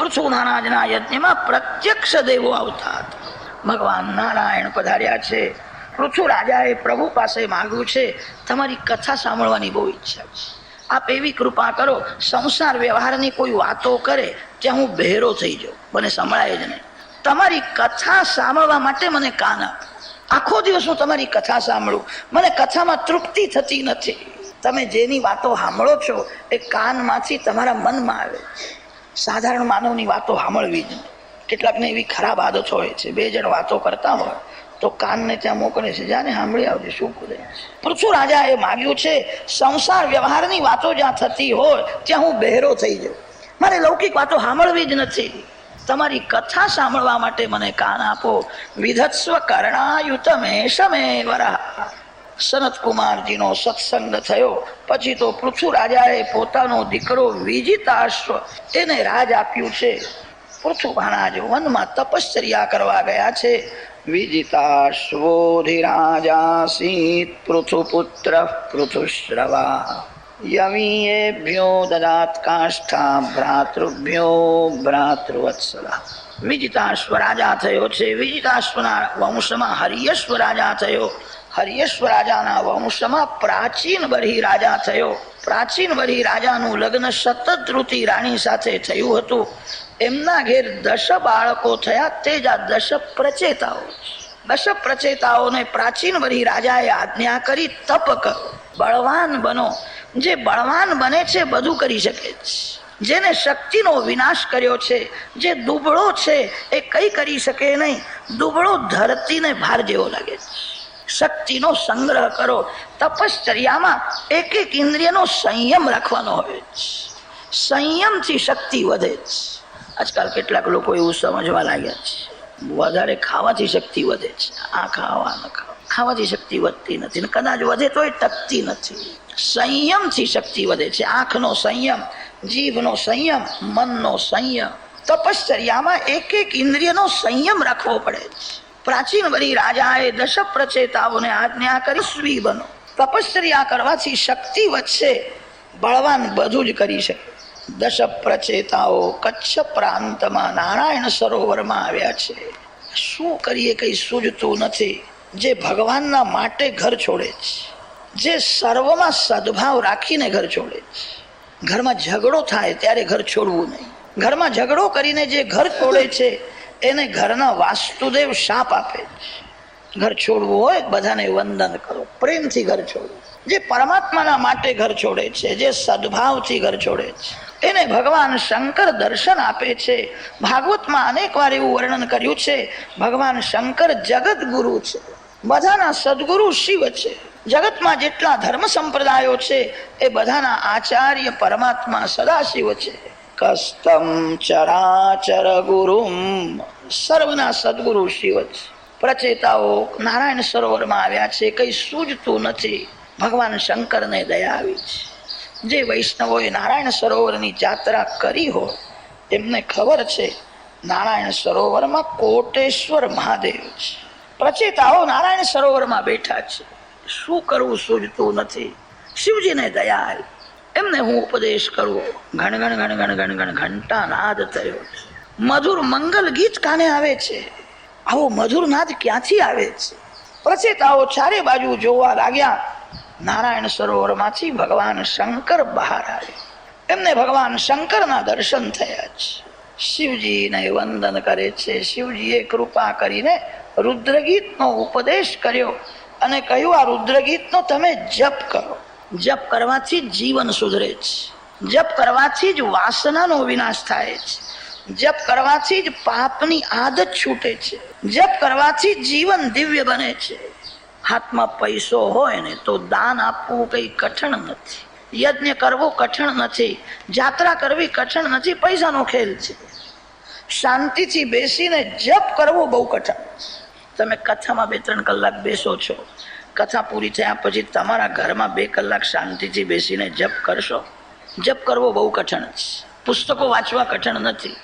પૃથુ મહારાજના યજ્ઞમાં પ્રત્યક્ષ દેવો આવતા હતા. ભગવાન નારાયણ પધાર્યા છે. પૃથુ રાજાએ પ્રભુ પાસે માંગ્યું છે. તમારી કથા સાંભળવાની બહુ ઈચ્છા છે. આપ એવી કૃપા કરો, સંસાર વ્યવહારની કોઈ વાતો કરે ત્યાં હું બહેરો થઈ જાઉં. મને સંભળાય જ નહીં. તમારી કથા સાંભળવા માટે મને કાન આખો દિવસ હું તમારી કથા સાંભળું. મને કથામાં તૃપ્તિ થતી નથી. તમે જેની વાતો સાંભળો છો એ કાનમાંથી તમારા મનમાં આવે. સાધારણ માનવની વાતો સાંભળવી જ કેટલાકને એવી ખરાબ આદત હોય છે. બે જણ વાતો કરતા હોય તો કાનને ત્યાં મોકલે છે જાને સાંભળી આવજે, શું કરે પૃથ્વી રાજા એ માગ્યું છે, સંસાર વ્યવહારની વાતો જ્યાં થતી હોય, ત્યાં હું બહેરો થઈ જાઉં. મારે લૌકિક વાતો સાંભળવી જ નથી. તમારી કથા સાંભળવા માટે મને કાન આપો. વિધત્સ્વ કર્ણાયુત મેષમે વરા. સનત કુમારજીનો સત્સંગ થયો. પછી તો પૃથુ રાજાએ પોતાનો દીકરો વિજિતાશ્વ એને રાજ આપ્યું છે. પૃથુ મહારાજ વનમાં તપશ્ચર્યા કરવા ગયા છે. વિજિતાશ્વોધિરાજાસીત પૃથુપુત્ર પૃથુશ્રવા. યમીએભ્યો દદાત કાષ્ઠા ભ્રાતૃભ્યો ભ્રાતૃવત્સલા. વિજિતાશ્વ રાજા થયો છે. વિજિતાશ્વના વંશમાં હરિયશ્વ રાજા થયો. હરિયશ્વ રાજાના વંશમાં પ્રાચીન બરહી રાજા થયો. પ્રાચીન બરહી રાજાનું લગ્ન સતત ઋતિ રાણી સાથે થયું હતું. એમના ઘેર દશ બાળકો થયા, તે જ આ દશ પ્રચેતાઓ. દશ પ્રચેતાઓને પ્રાચીન બરહી રાજાએ આજ્ઞા કરી, તપ કરો, બળવાન બનો. જે બળવાન બને છે, બધું કરી શકે છે. જેને શક્તિનો વિનાશ કર્યો છે, જે દુબળો છે, એ કઈ કરી શકે નહીં. દુબળો ધરતીને ભાર જેવો લાગે છે. શક્તિનો સંગ્રહ કરો. તપશ્ચર્યામાં એક એક ઇન્દ્રિયનો સંયમ રાખવાનો હોય છે. સંયમથી શક્તિ વધે છે. આજકાલ કેટલાક લોકો એવું સમજવા લાગ્યા છે. વધારે ખાવાથી શક્તિ વધે છે. આ ખાવા ન ખાવા ખાવાથી શક્તિ વધતી નથી કદાચ વધે તો એ ટકતી નથી. સંયમથી શક્તિ વધે છે. આંખનો સંયમ, જીભનો સંયમ, મનનો સંયમ. તપશ્ચર્યામાં એક એક ઇન્દ્રિયનો સંયમ રાખવો પડે છે. પ્રાચીન વળી રાજાએ દશ પ્રચેતાઓને આજ્ઞા કરી સ્વી બનો. તપશ્ચર્યા કરવાથી શક્તિ વધશે. બળવાન બધું જ કરી શકે. દશ પ્રચેતાઓ કચ્છ પ્રાંતમાં નારાયણ સરોવરમાં આવ્યા છે. શું કરીએ કઈ સૂઝતું નથી. જે ભગવાનના માટે ઘર છોડે છે. જે સર્વમાં સદભાવ રાખીને ઘર છોડે છે. ઘરમાં ઝઘડો થાય ત્યારે ઘર છોડવું નહીં. ઘરમાં ઝઘડો કરીને જે ઘર છોડે છે એને ઘરના વાસ્તુદેવ શાપ આપે છે. ઘર છોડવું હોય બધાને વંદન કરો. પ્રેમથી ઘર છોડવું જે પરમાત્માના માટે ઘર છોડે છે, જે સદભાવથી ઘર છોડે છે, એને ભગવાન શંકર દર્શન આપે છે. ભાગવતમાં અનેક વાર એવું વર્ણન કર્યું છે, ભગવાન શંકર જગત ગુરુ છે. બધાના સદગુરુ શિવ છે. જગતમાં જેટલા ધર્મ સંપ્રદાયો છે, એ બધાના આચાર્ય પરમાત્મા સદાશિવ છે. કસ્તમ ચરાચર ગુરુમ સર્વના સદગુરુ શિવ પ્રચેતાઓ નારાયણ સરોવરમાં આવ્યા છે કઈ સૂજતું નથી ભગવાન શંકરને દયા આવી છે જે વૈષ્ણવોએ નારાયણ સરોવરની જાત્રા કરી હોય એમને ખબર છે નારાયણ સરોવરમાં કોટેશ્વર મહાદેવ છે પ્રચેતાઓ નારાયણ સરોવરમાં બેઠા છે શું કરવું સૂજતું નથી શિવજીને દયા આવી એમને હું ઉપદેશ કરવો ઘણ ઘણ ઘણ ઘણ ઘણ ઘણ ઘંટા નાદ થયો. મધુર મંગલ ગીત કાને આવે છે? આવો મધુર નાદ ક્યાંથી આવે છે? પ્રચેતાઓ ચારે બાજુ જોવા લાગ્યા. નારાયણ સરોવરમાંથી ભગવાન શંકર બહાર આવે એમને ભગવાન શંકરના દર્શન થયા છે શિવજીને વંદન કરે છે. શિવજીએ કૃપા કરીને રુદ્રગીતનો ઉપદેશ કર્યો અને કહ્યું, આ રુદ્રગીતનો તમે જપ કરો. જપ કરવાથી જીવન સુધરે છે. જપ કરવાથી જ વાસનાનો વિનાશ થાય છે. જપ કરવાથી જ પાપની આદત છૂટે છે. જપ કરવાથી જીવન દિવ્ય બને છે. હાથમાં પૈસો હોય ને તો દાન આપવું કંઈ કઠણ નથી. યજ્ઞ કરવો કઠણ નથી. જાત્રા કરવી કઠણ નથી. પૈસાનો ખેલ છે. શાંતિથી બેસીને જપ કરવો બહુ કઠણ. તમે કથામાં બે ત્રણ કલાક બેસો છો. કથા પૂરી થયા પછી તમારા ઘરમાં બે કલાક શાંતિથી બેસીને જપ કરશો? જપ કરવો બહુ કઠણ છે. પુસ્તકો વાંચવા કઠણ નથી.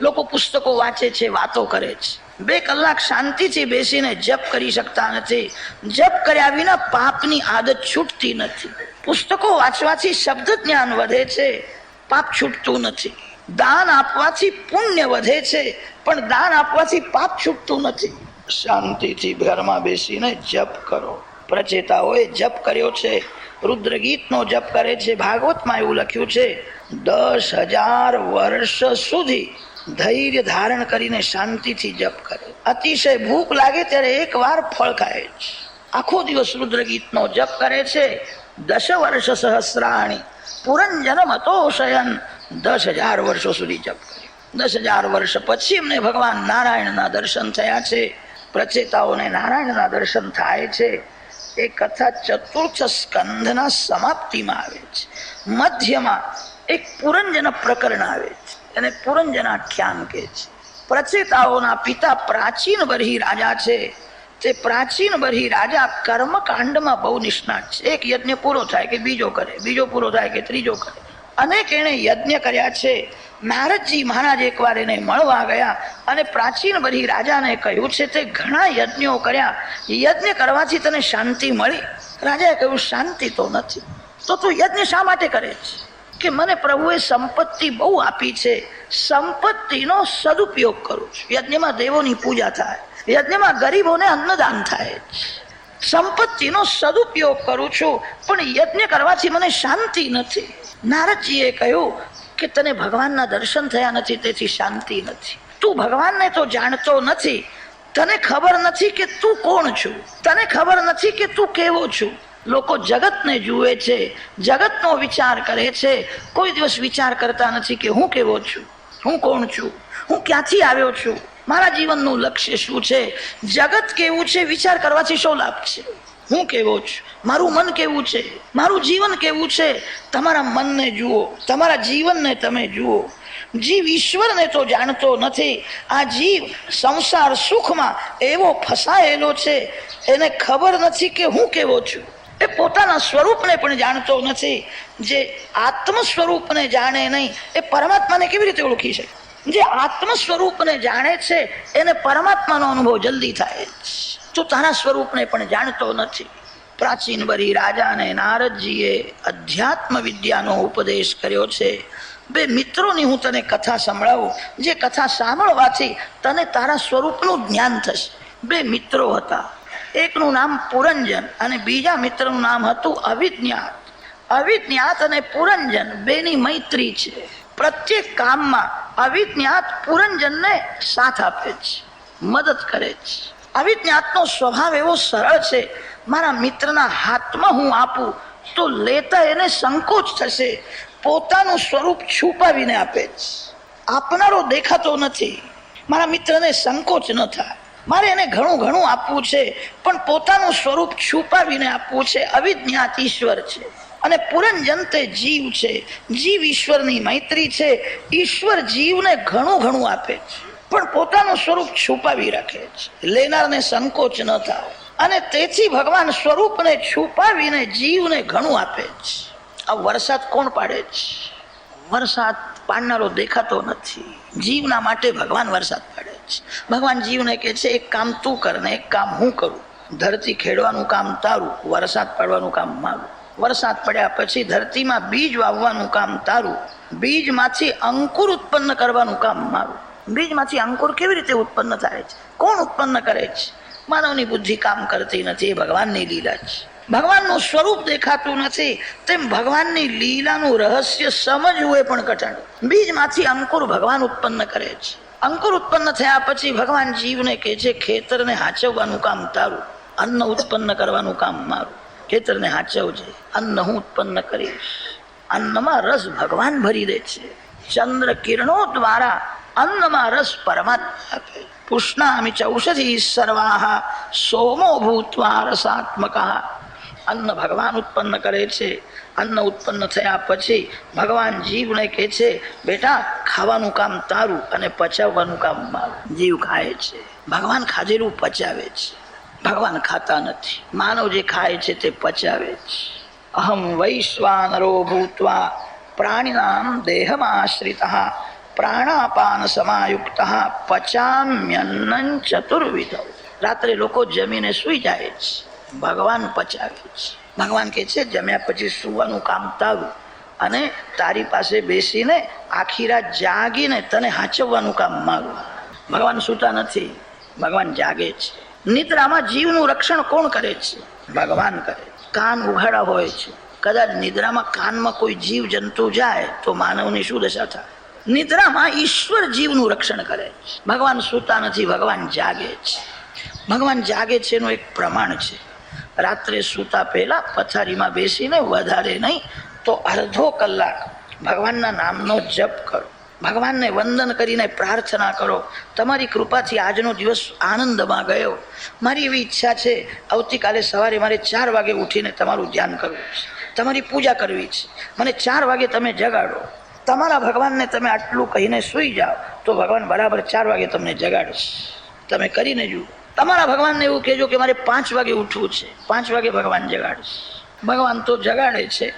લોકો પુસ્તકો વાંચે છે, વાતો કરે છે. બે કલાક શાંતિથી બેસીને જપ કરી શકતા નથી. જપ કર્યા વિના પાપની આદત છૂટતી નથી. પુસ્તકો વાંચવાથી શબ્દ જ્ઞાન વધે છે, પાપ છૂટતું નથી. દાન આપવાથી પુણ્ય વધે છે, પણ દાન આપવાથી પાપ છૂટતું નથી. શાંતિથી ઘરમાં બેસીને જપ કરો. પ્રચેતાઓએ જપ કર્યો છે. રુદ્ર ગીતનો જપ કરે છે. ભાગવતમાં એવું લખ્યું છે, દસ હજાર વર્ષ સુધી ધૈર્ય ધારણ કરીને શાંતિથી જપ કરે. અતિશય ભૂખ લાગે ત્યારે એક વાર ફળ ખાય છે આખો દિવસ રુદ્ર ગીતનો જપ કરે છે. દશ વર્ષ સહસ્રાણી પુરંજન મતોશયન દસ હજાર વર્ષો સુધી જપ કર્યો. દસ હજાર વર્ષ પછી એમને ભગવાન નારાયણના દર્શન થયા છે. પ્રચેતાઓને નારાયણના દર્શન થાય છે, એ કથા ચતુર્થ સ્કંધના સમાપ્તિમાં આવે છે. મધ્યમાં એક પુરંજન પ્રકરણ આવે છે, એને પુરંજન આખ્યાન કહે છે. પ્રચેતાઓના પિતા પ્રાચીન બરહી રાજા છે, તે પ્રાચીન બરહી રાજા કર્મકાંડમાં બહુ નિષ્ણાત છે. એક યજ્ઞ પૂરો થાય કે બીજો કરે, બીજો પૂરો થાય કે ત્રીજો કરે. અનેક એણે યજ્ઞ કર્યા છે. નારદજી મહારાજ એકવાર એને મળવા ગયા અને પ્રાચીન બધી રાજાને કહ્યું છે તે ઘણા યજ્ઞો કર્યા. યજ્ઞ કરવાથી તને શાંતિ મળી. રાજાએ કહ્યું, શાંતિ તો નથી. તો તું યજ્ઞ શા માટે કરે છે? કે મને પ્રભુએ સંપત્તિ બહુ આપી છે. સંપત્તિનો સદુપયોગ કરું છું. યજ્ઞમાં દેવોની પૂજા થાય. યજ્ઞમાં ગરીબોને અન્નદાન થાય સંપત્તિનો સદુપયોગ કરું છું, પણ યજ્ઞ કરવાથી મને શાંતિ નથી. નારદજીએ કહ્યું કે તને ભગવાનના દર્શન થયા નથી, તેથી શાંતિ નથી. તું ભગવાનને તો જાણતો નથી. તને ખબર નથી કે તું કોણ છું. તને ખબર નથી કે તું કેવો છું. લોકો જગતને જુએ છે, જગતનો વિચાર કરે છે. કોઈ દિવસ વિચાર કરતા નથી કે હું કેવો છું, હું કોણ છું, હું ક્યાંથી આવ્યો છું. મારા જીવનનું લક્ષ્ય શું છે? જગત કેવું છે? વિચાર કરવાથી શું લાભ છે? હું કેવો છું? મારું મન કેવું છે? મારું જીવન કેવું છે? તમારા મનને જુઓ. તમારા જીવનને તમે જુઓ. જીવ ઈશ્વરને તો જાણતો નથી. આ જીવ સંસાર સુખમાં એવો ફસાયેલો છે. એને ખબર નથી કે હું કેવો છું. એ પોતાના સ્વરૂપને પણ જાણતો નથી. જે આત્મ સ્વરૂપને જાણે નહીં. એ પરમાત્માને કેવી રીતે ઓળખી શકે? જે આત્મ સ્વરૂપને જાણે છે, એને પરમાત્માનો અનુભવ જલ્દી થાય તો તારા સ્વરૂપને પણ જાણતો નથી, પ્રાચીન બરી રાજાને નારદજીએ અધ્યાત્મ વિદ્યાનો ઉપદેશ કર્યો છે. બે મિત્રોની હું તને કથા સંભળાવું, જે કથા સાંભળવાથી તને તારા સ્વરૂપનું જ્ઞાન થશે. બે મિત્રો હતા. એકનું નામ પુરંજન અને બીજા મિત્રનું નામ હતું અવિજ્ઞાત. અવિજ્ઞાત અને પુરંજન બેની મૈત્રી છે. પ્રત્યેક કામમાં અવિજ્ઞાત પૂરણજનને સાથ આપે છે, મદદ કરે છે. અવિજ્ઞાતનો સ્વભાવ એવો સરળ છે, મારા મિત્રના હાથમાં હું આપું, તો લેતા એને સંકોચ થશે, પોતાનું સ્વરૂપ છુપાવીને આપે છે. આપનારો દેખાતો નથી, મારા મિત્રને સંકોચ ન થાય. મારે એને ઘણું ઘણું આપવું છે, પણ પોતાનું સ્વરૂપ છુપાવીને આપવું છે. અવિજ્ઞાત ઈશ્વર છે. અને પુરંજંતે જીવ છે. જીવ ઈશ્વરની મૈત્રી છે. ઈશ્વર જીવને ઘણું ઘણું આપે છે. પણ પોતાનું સ્વરૂપ છુપાવી રાખે છે. લેનારને સંકોચ ન થાય અને તેથી ભગવાન સ્વરૂપને છુપાવીને જીવને ઘણું આપે છે. આ વરસાદ કોણ પાડે છે? વરસાદ પાડનારો દેખાતો નથી. જીવના માટે ભગવાન વરસાદ પાડે ભગવાન જીવને કહે છે, એક કામ તું કર ને એક કામ હું કરું. ધરતી ખેડવાનું કામ તારું, વરસાદ પાડવાનું કામ મારું. વરસાદ પડ્યા પછી ધરતીમાં બીજ વાવવાનું કામ તારું. બીજમાંથી અંકુર ઉત્પન્ન કરવાનું કામ મારું. બીજમાંથી અંકુર કેવી રીતે ઉત્પન્ન થાય છે? કોણ ઉત્પન્ન કરે છે? માનવની બુદ્ધિ કામ કરતી નથી, એ ભગવાનની લીલા છે ભગવાનનું સ્વરૂપ દેખાતું નથી, તેમ ભગવાનની લીલાનું રહસ્ય સમજવું એ પણ કઠણ. બીજમાંથી અંકુર ભગવાન ઉત્પન્ન કરે છે. અંકુર ઉત્પન્ન થયા પછી ભગવાન જીવને કહે છે, ખેતરને હાચવવાનું કામ તારું, અન્ન ઉત્પન્ન કરવાનું કામ મારું. ખેતરને હાચવજે, અન્ન હું ઉત્પન્ન કરીશ. અન્નમાં રસ ભગવાન ભરી દે છે. ચંદ્ર કિરણો દ્વારા અન્નમાં રસ પરમાત્મા આપે. પુષ્ણામી ચૌષધિ સર્વા સોમો ભૂતવા રસાત્મક. અન્ન ભગવાન ઉત્પન્ન કરે છે. અન્ન ઉત્પન્ન થયા પછી ભગવાન જીવને કહે છે, બેટા, ખાવાનું કામ તારું અને પચાવવાનું કામ મારું. જીવ ખાય છે. ભગવાન ખાધેલું પચાવે છે. ભગવાન ખાતા નથી. માનવ જે ખાય છે તે પચાવે છે. અહમ વૈશ્વાનરો ભૂતવા પ્રાણીનામ દેહમાશ્રિત, પ્રાણાપાન સમાયુક્ત, પચામ્યન્ન ચતુર્વિધ. રાત્રે લોકો જમીને સુઈ જાય છે. ભગવાન પચાવે છે. ભગવાન કહે છે, જમ્યા પછી સુવાનું કામ તારું. અને તારી પાસે બેસીને આખી રાત જાગીને તને હાચવવાનું કામ માગું ભગવાન સૂતા નથી. ભગવાન જાગે છે. નિદ્રામાં જીવનું રક્ષણ કોણ કરે છે? ભગવાન કરે કાન ઉઘાડા હોય છે. કદાચ નિદ્રામાં કાનમાં કોઈ જીવ જંતુ જાય તો માનવની શું દશા થાય? નિદ્રામાં ઈશ્વર જીવનું રક્ષણ કરે છે. ભગવાન સૂતા નથી, ભગવાન જાગે છે. ભગવાન જાગે છે એનું એક પ્રમાણ છે. રાત્રે સૂતા પહેલા પથારીમાં બેસીને વધારે નહીં, તો અડધો કલાક ભગવાનના નામનો જપ કરો. ભગવાનને વંદન કરીને પ્રાર્થના કરો. તમારી કૃપાથી આજનો દિવસ આનંદમાં ગયો. મારી એવી ઈચ્છા છે, આવતીકાલે સવારે મારે ચાર વાગે ઉઠીને તમારું ધ્યાન કરવું છે. તમારી પૂજા કરવી છે. મને ચાર વાગે તમે જગાડો. તમારા ભગવાનને તમે આટલું કહીને સૂઈ જાઓ, તો ભગવાન બરાબર ચાર વાગે તમને જગાડશે. તમે કરીને જુઓ. તમારા ભગવાનને એવું કહેજો કે મારે પાંચ વાગે ઉઠવું છે. પાંચ વાગે ભગવાન જગાડશે. ભગવાન તો જગાડે છે.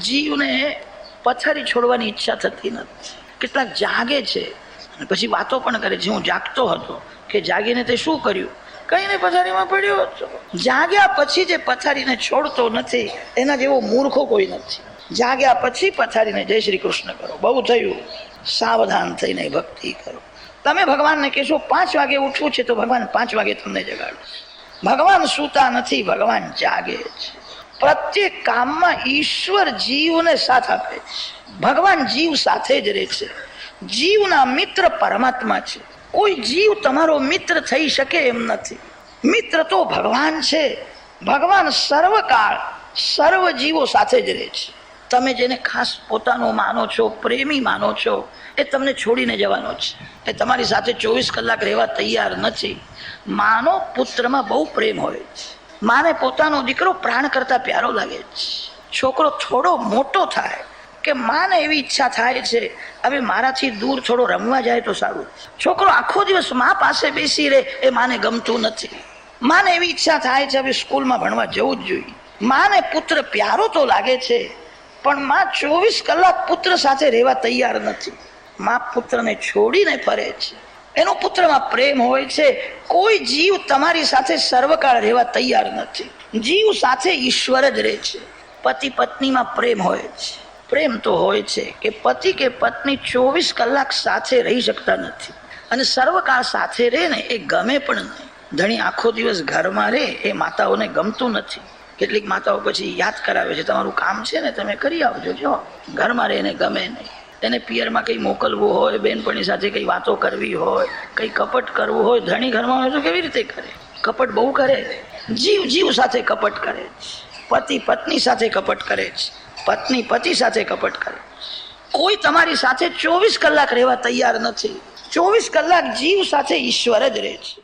જીવને પથારી છોડવાની ઈચ્છા થતી નથી. કેટલાક જાગે છે. અને પછી વાતો પણ કરે છે. હું જાગતો હતો કે જાગીને તે શું કર્યું? કંઈ નહીં, પથારીમાં પડ્યો હતો. જાગ્યા પછી જે પથારીને છોડતો નથી, એના જેવો મૂર્ખો કોઈ નથી. જાગ્યા પછી પથારીને જય શ્રી કૃષ્ણ કરો. બહુ થયું. સાવધાન થઈને ભક્તિ કરો. તમે ભગવાનને કહેશો, પાંચ વાગે ઉઠવું છે તો ભગવાન પાંચ વાગે તમને જગાડશે. ભગવાન સૂતા નથી, ભગવાન જાગે છે. પ્રત્યેક કામમાં ઈશ્વર જીવને સાથ આપે છે. ભગવાન જીવ સાથે જ રહે છે. જીવના મિત્ર પરમાત્મા છે. કોઈ જીવ તમારો મિત્ર થઈ શકે એમ નથી. મિત્ર તો ભગવાન છે. ભગવાન સર્વકાળ સર્વ જીવો સાથે જ રહે છે. તમે જેને ખાસ પોતાનો માનો છો, પ્રેમી માનો છો, એ તમને છોડીને જવાનો છે. એ તમારી સાથે ચોવીસ કલાક રહેવા તૈયાર નથી. માનો પુત્રમાં બહુ પ્રેમ હોય છે. માને પોતાનો દીકરો પ્રાણ કરતા પ્યારો લાગે છે. છોકરો થોડો મોટો થાય કે માને એવી ઈચ્છા થાય છે, હવે મારાથી દૂર થોડો રમવા જાય તો સારું. છોકરો આખો દિવસ મા પાસે બેસી રહે, એ માને ગમતું નથી. માને એવી ઈચ્છા થાય છે, હવે સ્કૂલમાં ભણવા જવું જ જોઈએ. માને પુત્ર પ્યારો તો લાગે છે પણ માં ચોવીસ કલાક પુત્ર સાથે રહેવા તૈયાર નથી. માં પુત્રને છોડીને ફરે છે. એનો પુત્રમાં પ્રેમ હોય છે. કોઈ જીવ તમારી સાથે સર્વકાળ રહેવા તૈયાર નથી. જીવ સાથે ઈશ્વર જ રહે છે. પતિ પત્નીમાં પ્રેમ હોય છે. પ્રેમ તો હોય છે કે પતિ કે પત્ની ચોવીસ કલાક સાથે રહી શકતા નથી. અને સર્વકાળ સાથે રહે ને એ ગમે પણ નહીં. ધણી આખો દિવસ ઘરમાં રહે, એ માતાઓને ગમતું નથી. કેટલીક માતાઓ પછી યાદ કરાવે છે, તમારું કામ છે ને, તમે કરી આવજો, જો. ઘરમાં રહીને ગમે નહીં. એને પિયરમાં કંઈ મોકલવું હોય, બેનપણી સાથે કંઈ વાતો કરવી હોય, કંઈ કપટ કરવું હોય, ધણી ઘરમાં હોય તો કેવી રીતે કરે? કપટ બહુ કરે? જીવ જીવ સાથે કપટ કરે છે. પતિ, પત્ની સાથે કપટ કરે છે. પત્ની, પતિ સાથે કપટ કરે કોઈ તમારી સાથે ચોવીસ કલાક રહેવા તૈયાર નથી. ચોવીસ કલાક જીવ સાથે ઈશ્વર જ રહે છે.